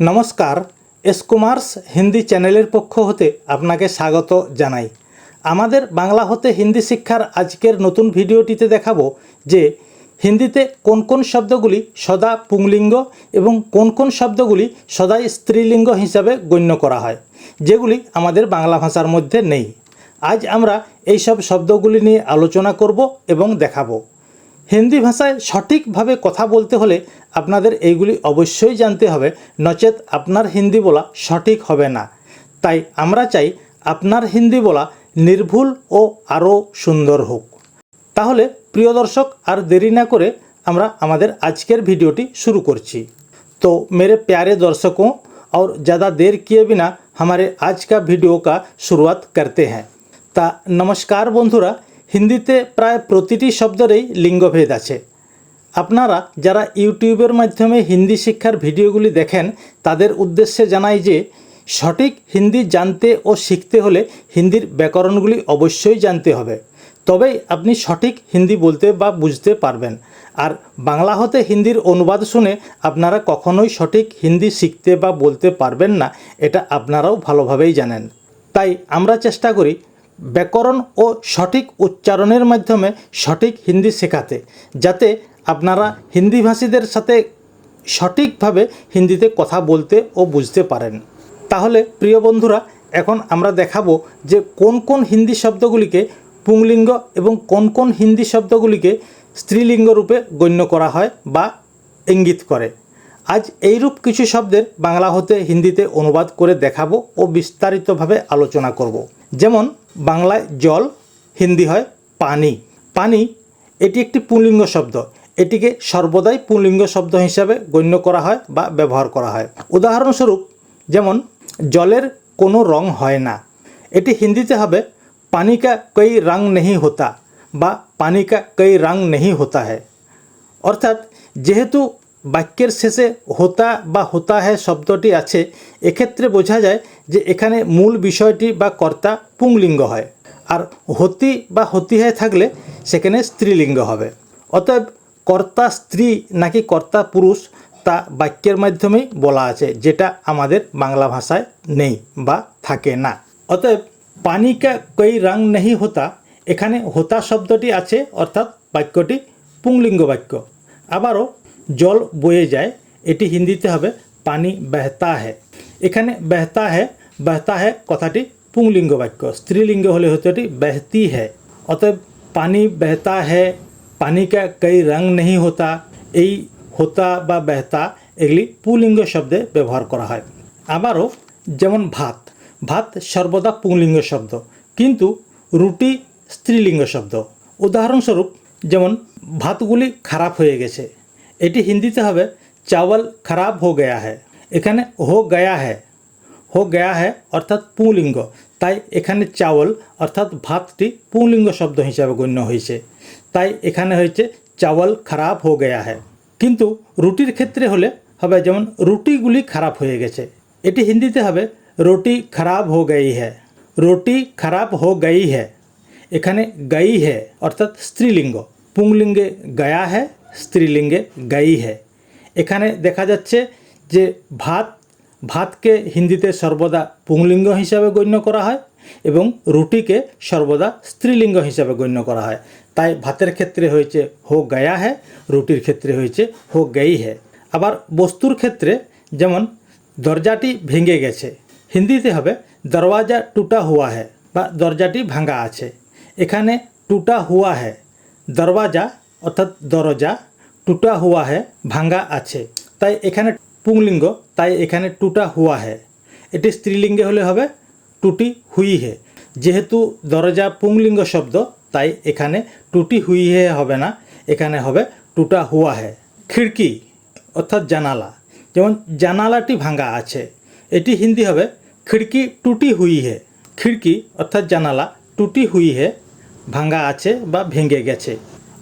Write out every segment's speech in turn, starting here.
নমস্কার, এস কুমার্স হিন্দি চ্যানেলের পক্ষ হতে আপনাকে স্বাগত জানাই। আমাদের বাংলা হতে হিন্দি শিক্ষার আজকের নতুন ভিডিওটিতে দেখাবো যে হিন্দিতে কোন কোন শব্দগুলি সদা পুংলিঙ্গ এবং কোন কোন শব্দগুলি সদাই স্ত্রীলিঙ্গ হিসাবে গণ্য করা হয়, যেগুলি আমাদের বাংলা ভাষার মধ্যে নেই। আজ আমরা এই সব শব্দগুলি নিয়ে আলোচনা করব এবং দেখাবো। হিন্দি ভাষায় সঠিকভাবে কথা বলতে হলে আপনাদের এইগুলি অবশ্যই জানতে হবে নচেত আপনার হিন্দি বলা সঠিক হবে না তাই আমরা চাই আপনার হিন্দি বলা নির্ভুল ও আরও সুন্দর হোক তাহলে প্রিয় দর্শক আর দেরি না করে আমরা আমাদের আজকের ভিডিওটি শুরু করছি तो मेरे प्यारे दर्शकों और ज़्यादा देर किए बिना हमारे आज का वीडियो का शुरुआत करते हैं তা নমস্কার বন্ধুরা হিন্দিতে প্রায় প্রতিটি শব্দেরই লিঙ্গভেদ আছে। আপনারা যারা ইউটিউবের মাধ্যমে হিন্দি শিক্ষার ভিডিওগুলি দেখেন, তাদের উদ্দেশ্যে জানাই যে, সঠিক হিন্দি জানতে ও শিখতে হলে হিন্দির ব্যাকরণগুলি অবশ্যই জানতে হবে। তবেই আপনি সঠিক হিন্দি বলতে বা বুঝতে পারবেন। আর বাংলা হতে হিন্দির অনুবাদ শুনে আপনারা কখনোই সঠিক হিন্দি শিখতে বা বলতে পারবেন না, এটা আপনারাও ভালোভাবেই জানেন। তাই আমরা চেষ্টা করি ব্যাকরণ ও সঠিক উচ্চারণের মাধ্যমে সঠিক হিন্দি শেখাতে, যাতে আপনারা হিন্দিভাষীদের সাথে সঠিকভাবে হিন্দিতে কথা বলতে ও বুঝতে পারেন তাহলে, প্রিয় বন্ধুরা, এখন আমরা দেখাবো যে কোন কোন হিন্দি শব্দগুলিকে পুংলিঙ্গ এবং কোন কোন হিন্দি শব্দগুলিকে স্ত্রীলিঙ্গ রূপে গণ্য করা হয় বা ইঙ্গিত করে আজ এইরূপ কিছু শব্দের বাংলা হতে হিন্দিতে অনুবাদ করে দেখাবো ও বিস্তারিতভাবে আলোচনা করব। যেমন বাংলায় জল, হিন্দি হয় পানি। পানি, এটি একটি পুলিঙ্গ শব্দ। এটিকে সর্বদাই পুলিঙ্গ শব্দ হিসাবে গণ্য করা হয় বা ব্যবহার করা হয়। উদাহরণস্বরূপ, যেমন, জলের কোনো রং হয় না। এটি হিন্দিতে হবে, পানিকা কই রং নেই হোতা বা পানিকা কই রং নেই হোতা হ্যায় অর্থাৎ, যেহেতু বাক্যের শেষে হোতা বা হোতা হ্যায় শব্দটি আছে। এক্ষেত্রে বোঝা যায় যে এখানে মূল বিষয়টি বা কর্তা পুংলিঙ্গ হয়। আর হতি বা হতি হ্যায় থাকলে সেখানে স্ত্রীলিঙ্গ হবে। অতএব কর্তা স্ত্রী নাকি কর্তা পুরুষ তা বাক্যের মাধ্যমেই বলা আছে, যেটা আমাদের বাংলা ভাষায় নেই বা থাকে না। অতএব পানি কা কই রং নেই হোতা, এখানে হোতা শব্দটি আছে, অর্থাৎ বাক্যটি পুংলিঙ্গ বাক্য। আবারও জল বয়ে যায়, এটি হিন্দিতে হবে পানি বেহতা হে। এখানে বেহতা হে বেহতা হে কথাটি পুংলিঙ্গ বাক্য। স্ত্রীলিঙ্গ হলে হতো এটি বেহতি হে। অতএব পানি বেহতা হে, পানি কা কই রং নেই হোতা, এই হোতা বা বেহতা এগুলি পুলিঙ্গ শব্দে ব্যবহার করা হয়। আবারও যেমন ভাত ভাত সর্বদা পুংলিঙ্গ শব্দ, কিন্তু রুটি স্ত্রীলিঙ্গ শব্দ। উদাহরণস্বরূপ যেমন, ভাতগুলি খারাপ হয়ে গেছে এটি হিন্দিতে হবে, চাওয়াল খারাপ হো গয়া হ্যায়। এখানে হো গয়া হ্যায়। হো গয়া হ্যায় অর্থাৎ পুংলিঙ্গ। তাই এখানে চাওয়াল অর্থাৎ ভাতটি পুংলিঙ্গ শব্দ হিসাবে গণ্য হয়েছে। তাই এখানে হয়েছে চাওয়াল খারাপ হো গয়া হ্যায়। কিন্তু রুটির ক্ষেত্রে হলে হবে যেমন রুটিগুলি খারাপ হয়ে গেছে। এটি হিন্দিতে হবে রুটি খারাপ হো গই হ্যায়। রুটি খারাপ হো গই হ্যায়। এখানে গাই হ্যায় অর্থাৎ স্ত্রীলিঙ্গ। পুংলিঙ্গে গায়া হ্যায় স্ত্রীলিঙ্গে গাই হ্যায় এখানে দেখা যাচ্ছে যে ভাত, ভাতকে হিন্দিতে সর্বদা পুংলিঙ্গ হিসাবে গণ্য করা হয় এবং রুটিকে সর্বদা স্ত্রীলিঙ্গ হিসাবে গণ্য করা হয়। তাই ভাতের ক্ষেত্রে হয়েছে হো গায়া হ্যায় রুটির ক্ষেত্রে হয়েছে হো গাই হ্যায় আবার বস্তুর ক্ষেত্রে যেমন দরজাটি ভেঙে গেছে, হিন্দিতে হবে দরওয়াজা টুটা হুয়া হ্যায় বা দরজাটি ভাঙা আছে। এখানে টুটা হুয়া হ্যায় দরওয়াজা অর্থাৎ দরজা টুটা হুয়া হে ভাঙা আছে। তাই এখানে পুংলিঙ্গ, তাই এখানে টুটা হুয়া হে। এটি স্ত্রীলিঙ্গে হলে হবে, টুটি হুই হে। যেহেতু দরজা পুংলিঙ্গ শব্দ, তাই এখানে টুটি হুই হে হবে না, এখানে হবে টুটা হুয়া হে। খিড়কি, অর্থাৎ জানালা। যেমন জানালাটি ভাঙ্গা আছে, এটি হিন্দি হবে খিড়কি টুটি হুই হে। খিড়কি, অর্থাৎ জানালা, টুটি হুই হে ভাঙা আছে বা ভেঙে গেছে।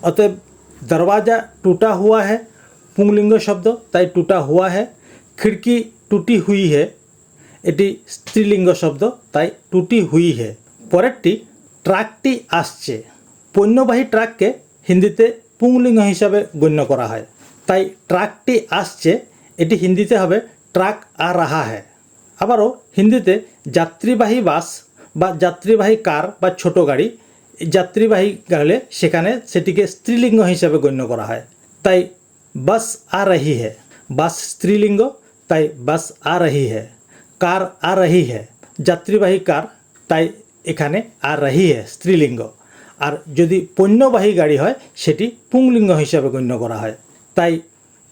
অতএব দরওয়াজা টুটা হুয়া है পুংলিঙ্গ শব্দ তাই টুটা হুয়া है খিড়কি টুটি হুই है এটি স্ত্রীলিঙ্গ শব্দ তাই টুটি হুই হে পরেরটি ট্রাকটি আসছে পণ্যবাহী ট্রাককে হিন্দিতে পুংলিঙ্গ হিসাবে গণ্য করা হয় তাই ট্রাকটি আসছে এটি হিন্দিতে হবে ট্রাক আ রাহা হ্যায় আবারও হিন্দিতে যাত্রীবাহী বাস বা যাত্রীবাহী কার বা ছোট গাড়ি যাত্রীবাহী গেলে সেখানে সেটিকে স্ত্রীলিঙ্গ হিসাবে গণ্য করা হয়। তাই বাস আ রহি হ্যায় বাস স্ত্রীলিঙ্গ, তাই বাস আ রহি হ্যায় কার আ রহি হ্যায় যাত্রীবাহী কার তাই এখানে আ রহি হ্যায় স্ত্রীলিঙ্গ। আর যদি পণ্যবাহী গাড়ি হয়, সেটি পুংলিঙ্গ হিসাবে গণ্য করা হয়। তাই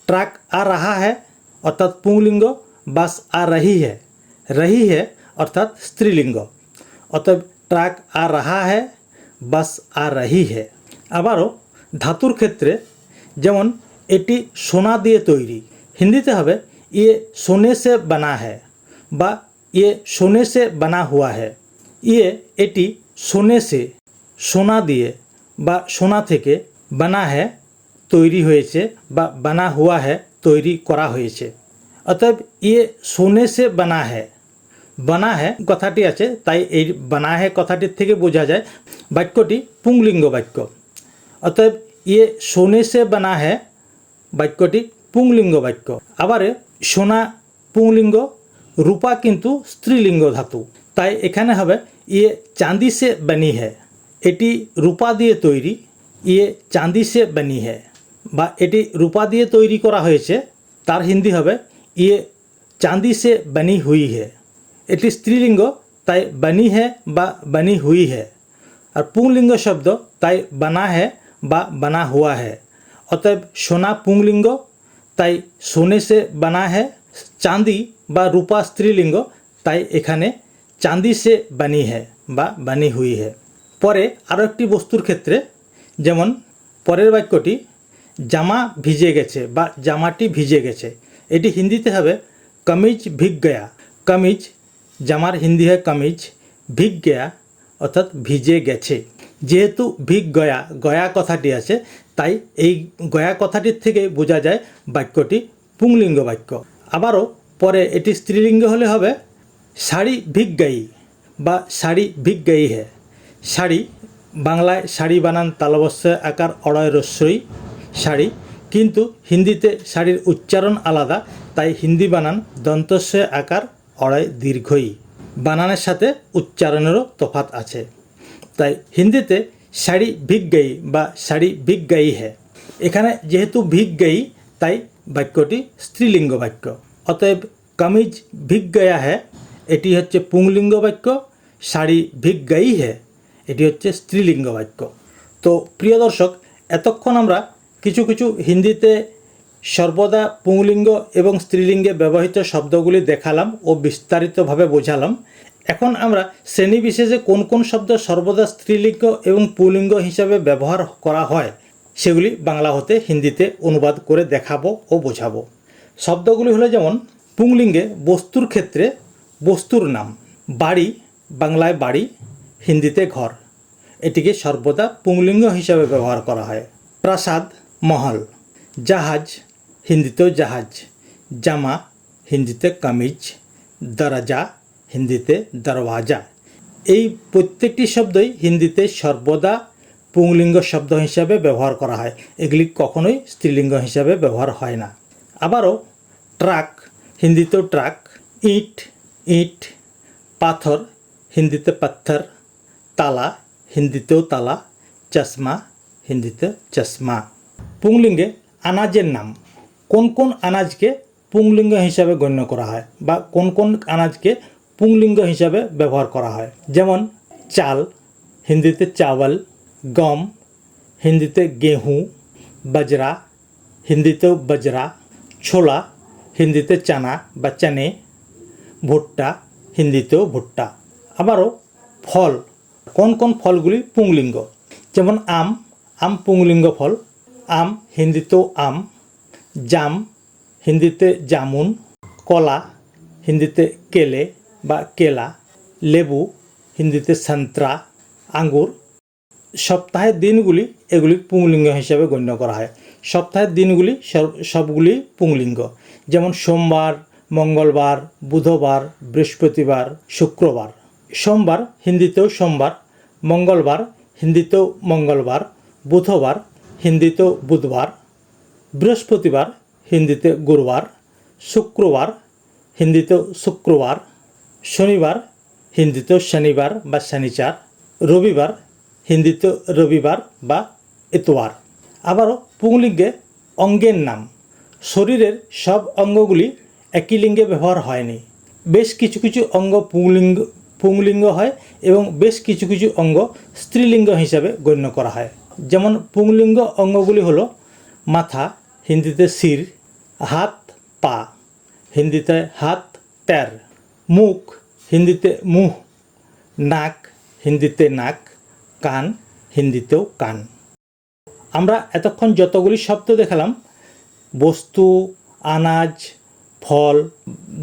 ট্রাক আ রাহা হ্যায় অর্থাৎ পুংলিঙ্গ বাস আ রহি হ্যায় রহি হ্যায় অর্থাৎ স্ত্রীলিঙ্গ। অতএব ট্রাক আ রাহা হ্যায় বাস আ রহি হ্যায় আবারও ধাতুর ক্ষেত্রে যেমন এটি সোনা দিয়ে তৈরি, হিন্দিতে হবে ইয়ে সোনে সে বানা হ্যায় বা ইয়ে সোনে সে বানা হুয়া হ্যায় ইয়ে এটি সোনে সে, সোনা দিয়ে বা সোনা থেকে বানা হ্যায় তৈরি হয়েছে বা বানা হুয়া হ্যায় তৈরি করা হয়েছে। অতএব ইয়ে সোনে সে বানা হ্যায় বানা হ্যায় কথাটি আছে, তাই এই বানা হ্যায় কথাটির থেকে বোঝা যায় বাক্যটি পুংলিঙ্গ বাক্য। অতএব ইয়ে সোনে সে বানা হ্যায় বাক্যটি পুংলিঙ্গ বাক্য। আবারে সোনা পুংলিঙ্গ, রূপা কিন্তু স্ত্রীলিঙ্গ ধাতু। তাই এখানে হবে ইয়ে চাঁদি সে বানি হ্যায় এটি রূপা দিয়ে তৈরি ইয়ে চাঁদি সে বানি হ্যায় বা এটি রূপা দিয়ে তৈরি করা হয়েছে, তার হিন্দি হবে ইয়ে চাঁদি সে বানি হুই হ্যায় এটি স্ত্রীলিঙ্গ, তাই বানি হে বা বানি হুই হে। আর পুংলিঙ্গ শব্দ, তাই বানা হে বা বানা হুয়া হে। অতএব সোনা পুংলিঙ্গ, তাই সোনে সে বানা হে। চাঁদি বা রূপা স্ত্রীলিঙ্গ, তাই এখানে চাঁদি সে বানি হে বা বানি হুই হে। পরে আরও একটি বস্তুর ক্ষেত্রে, যেমন পরের বাক্যটি, জামা ভিজে গেছে বা জামাটি ভিজে গেছে। এটি হিন্দিতে হবে, কমিজ ভিগ গয়া কমিজ জামার হিন্দি হয় কামিজ, ভিগ গয়া, অর্থাৎ ভিজে গেছে। যেহেতু ভিগ গয়া গয়া কথাটি আছে, তাই এই গয়া কথাটির থেকে বোঝা যায় বাক্যটি পুংলিঙ্গ বাক্য। আবারও পরে এটি স্ত্রীলিঙ্গ হলে হবে। শাড়ি গাই বা শাড়ি গাই হ্যাঁ শাড়ি বাংলায় শাড়ি বানান তালবস্য আকার অড়য় রস্যই শাড়ি কিন্তু হিন্দিতে শাড়ির উচ্চারণ আলাদা, তাই হিন্দি বানান দন্তস্য আকার অড়য় দীর্ঘই। বানানের সাথে উচ্চারণেরও তফাত আছে। তাই হিন্দিতে শাড়ি গাই বা শাড়ি গাই হ্যাঁ এখানে যেহেতু গাই তাই বাক্যটি স্ত্রীলিঙ্গ বাক্য। অতএব কামিজ ভিগ গয়া হ্যাঁ এটি হচ্ছে পুংলিঙ্গ বাক্য। শাড়ি গাই হ্যাঁ এটি হচ্ছে স্ত্রীলিঙ্গ বাক্য। তো প্রিয় দর্শক, এতক্ষণ আমরা কিছু কিছু হিন্দিতে সর্বদা পুংলিঙ্গ এবং স্ত্রীলিঙ্গে ব্যবহৃত শব্দগুলি দেখালাম ও বিস্তারিতভাবে বোঝালাম। এখন আমরা শ্রেণীবিশেষে কোন কোন শব্দ সর্বদা স্ত্রীলিঙ্গ এবং পুলিঙ্গ হিসাবে ব্যবহার করা হয়, সেগুলি বাংলা হতে হিন্দিতে অনুবাদ করে দেখাবো ও বোঝাবো। শব্দগুলি হলো যেমন, পুংলিঙ্গে বস্তুর ক্ষেত্রে বস্তুর নাম, বাড়ি, বাংলায় বাড়ি, হিন্দিতে ঘর। এটিকে সর্বদা পুংলিঙ্গ হিসাবে ব্যবহার করা হয়। প্রাসাদ, মহল, জাহাজ হিন্দিতেও জাহাজ, জামা হিন্দিতে কামিজ, দরজা হিন্দিতে দরওয়াজা। এই প্রত্যেকটি শব্দই হিন্দিতে সর্বদা পুংলিঙ্গ শব্দ হিসাবে ব্যবহার করা হয়। এগুলি কখনোই স্ত্রীলিঙ্গ হিসাবে ব্যবহার হয় না। আবারও, ট্রাক, হিন্দিতেও ট্রাক, ইট ইট, পাথর, হিন্দিতে পাথর, তালা, হিন্দিতেও তালা, চশমা, হিন্দিতে চশমা। পুংলিঙ্গে আনাজের নাম। কোন কোন আনাজকে পুংলিঙ্গ হিসাবে গণ্য করা হয় বা কোন কোন আনাজকে পুংলিঙ্গ হিসাবে ব্যবহার করা হয়? যেমন চাল, হিন্দিতে চাওয়াল, গম, হিন্দিতে গেহু, বাজরা, হিন্দিতেও বাজরা, ছোলা, হিন্দিতে চানা বা চানে, ভুট্টা, হিন্দিতেও ভুট্টা। আবারও ফল, কোন কোন ফলগুলি পুংলিঙ্গ? যেমন আম আম পুংলিঙ্গ ফল, আম, হিন্দিতেও আম জাম, হিন্দিতে জামুন, কলা, হিন্দিতে কেলে বা কেলা, লেবু, হিন্দিতে সন্ত্রা, আঙ্গুর। সপ্তাহের দিনগুলি এগুলি পুংলিঙ্গ হিসাবে গণ্য করা হয়। সপ্তাহের দিনগুলি সব- সবগুলি পুংলিঙ্গ। যেমন সোমবার, মঙ্গলবার, বুধবার, বৃহস্পতিবার, শুক্রবার। সোমবার হিন্দিতেও সোমবার, মঙ্গলবার হিন্দিতেও মঙ্গলবার, বুধবার হিন্দিতেও বুধবার। বৃহস্পতিবার, হিন্দিতে গুরুবার, শুক্রবার, হিন্দিতেও শুক্রবার, শনিবার, হিন্দিতেও শনিবার বা শনিচার, রবিবার হিন্দিতে রবিবার বা এতোয়ার। আবারও পুংলিঙ্গে অঙ্গের নাম। শরীরের সব অঙ্গগুলি একই লিঙ্গে ব্যবহার হয়নি। বেশ কিছু কিছু অঙ্গ পুংলিঙ্গ পুংলিঙ্গ হয় এবং বেশ কিছু কিছু অঙ্গ স্ত্রীলিঙ্গ হিসাবে গণ্য করা হয়। যেমন পুংলিঙ্গ অঙ্গগুলি হলো মাথা হিন্দিতে শির হাত, পা। হিন্দিতে হাত, প্যার। মুখ, হিন্দিতে মুহ। নাক, হিন্দিতে নাক। কান, হিন্দিতেও কান। আমরা এতক্ষণ যতগুলি শব্দ দেখালাম, বস্তু, আনাজ, ফল,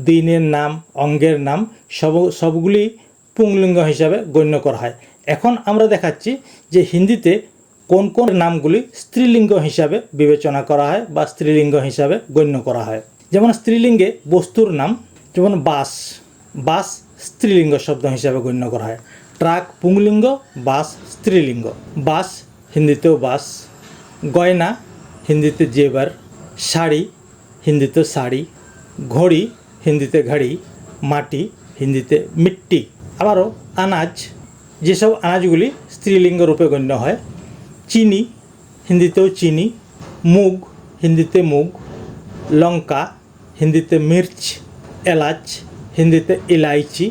দিনের নাম, অঙ্গের নাম, সব, সবগুলি পুংলিঙ্গ হিসাবে গণ্য করা হয়। এখন আমরা দেখাচ্ছি যে হিন্দিতে কোন কোন নামগুলি স্ত্রীলিঙ্গ হিসাবে বিবেচনা করা হয় বা স্ত্রীলিঙ্গ হিসাবে গণ্য করা হয়? যেমন স্ত্রীলিঙ্গে বস্তুর নাম, যেমন বাস বাস স্ত্রীলিঙ্গ শব্দ হিসাবে গণ্য করা হয়। ট্রাক পুংলিঙ্গ, বাস স্ত্রীলিঙ্গ। বাস হিন্দিতেও বাস, গয়না হিন্দিতে জেবার, শাড়ি হিন্দিতে শাড়ি, ঘড়ি হিন্দিতে ঘড়ি, মাটি হিন্দিতে মিট্টি। আবারও আনাজ, যেসব আনাজগুলি স্ত্রীলিঙ্গ রূপে গণ্য হয় চিনি, হিন্দিতেও চিনি, মুগ, হিন্দিতে মুগ, লঙ্কা, হিন্দিতে মির্চ, এলাচ, হিন্দিতে ইলাইচি,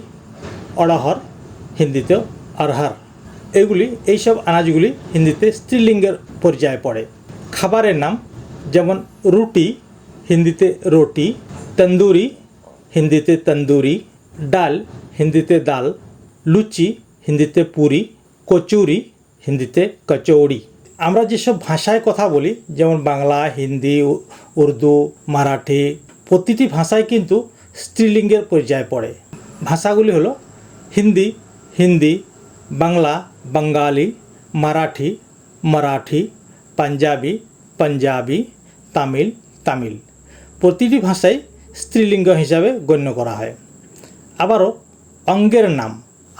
অড়হর, হিন্দিতেও আরহার এগুলি, এইসব আনাজগুলি হিন্দিতে স্ত্রীলিঙ্গের পর্যায়ে পড়ে। খাবারের নাম যেমন রুটি, হিন্দিতে রুটি, তন্দুরি, হিন্দিতে তন্দুরি, ডাল, হিন্দিতে ডাল, লুচি, হিন্দিতে পুরি, কচুরি, হিন্দিতে কচৌড়ি। আমরা যেসব ভাষায় কথা বলি, যেমন বাংলা, হিন্দি উর্দু, মারাঠি, প্রতিটি ভাষায় কিন্তু স্ত্রীলিঙ্গের পর্যায়ে পড়ে। ভাষাগুলি হলো হিন্দি হিন্দি, বাংলা বাঙ্গালি মারাঠি মারাঠি, পাঞ্জাবি পাঞ্জাবি, তামিল তামিল। প্রতিটি ভাষাই স্ত্রীলিঙ্গ হিসাবে গণ্য করা হয়। আবারও অঙ্গের নাম।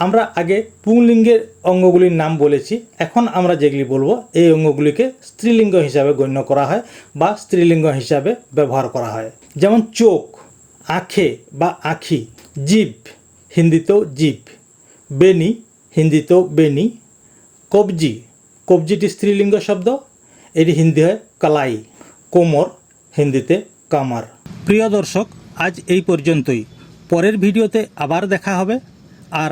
আমরা আগে পুংলিঙ্গের অঙ্গগুলির নাম বলেছি, এখন আমরা যেগুলি বলব, এই অঙ্গগুলিকে স্ত্রীলিঙ্গ হিসাবে গণ্য করা হয় বা স্ত্রীলিঙ্গ হিসাবে ব্যবহার করা হয়। যেমন চোখ, আঁখে বা আঁখি, জীব, হিন্দিতেও জীব বেনি হিন্দিতেও বেনি কবজি, কবজিটি স্ত্রীলিঙ্গ শব্দ, এটি হিন্দি হয় কালাই, কোমর, হিন্দিতে কামার। প্রিয় দর্শক, আজ এই পর্যন্তই। পরের ভিডিওতে আবার দেখা হবে। আর